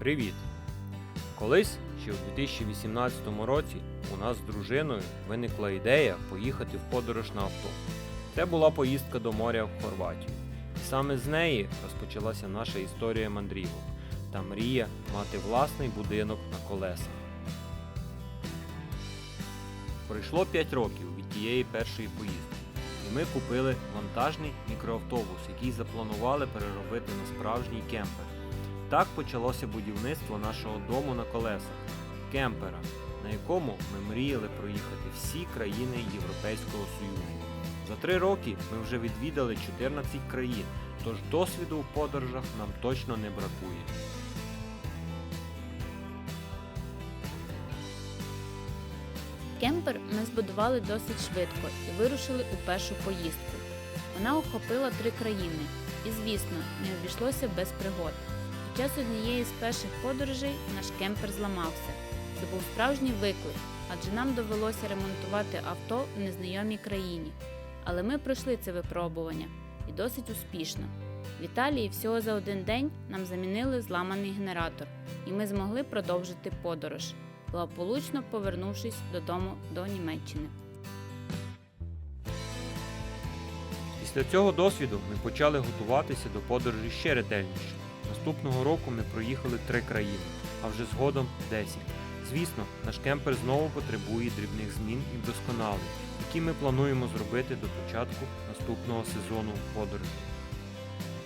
Привіт! Колись, ще у 2018 році, у нас з дружиною виникла ідея поїхати в подорож на авто. Це була поїздка до моря в Хорватію. І саме з неї розпочалася наша історія мандрівок та мрія мати власний будинок на колесах. Пройшло 5 років від тієї першої поїздки, і ми купили вантажний мікроавтобус, який запланували переробити на справжній кемпер. Так почалося будівництво нашого дому на колесах кемпера, на якому ми мріяли проїхати всі країни Європейського Союзу. За три роки ми вже відвідали 14 країн, тож досвіду у подорожах нам точно не бракує. Кемпер ми збудували досить швидко і вирушили у першу поїздку. Вона охопила три країни, і, звісно, не обійшлося без пригод. Час однієї з перших подорожей наш кемпер зламався. Це був справжній виклик, адже нам довелося ремонтувати авто в незнайомій країні. Але ми пройшли це випробування і досить успішно. В Італії всього за один день нам замінили зламаний генератор, і ми змогли продовжити подорож благополучно повернувшись додому до Німеччини. Після цього досвіду ми почали готуватися до подорожі ще ретельніше. Наступного року ми проїхали три країни, а вже згодом 10. Звісно, наш кемпер знову потребує дрібних змін і вдосконалень, які ми плануємо зробити до початку наступного сезону подорожі.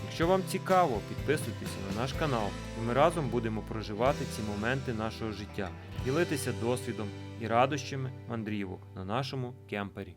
Якщо вам цікаво, підписуйтеся на наш канал, і ми разом будемо проживати ці моменти нашого життя, ділитися досвідом і радощами мандрівок на нашому кемпері.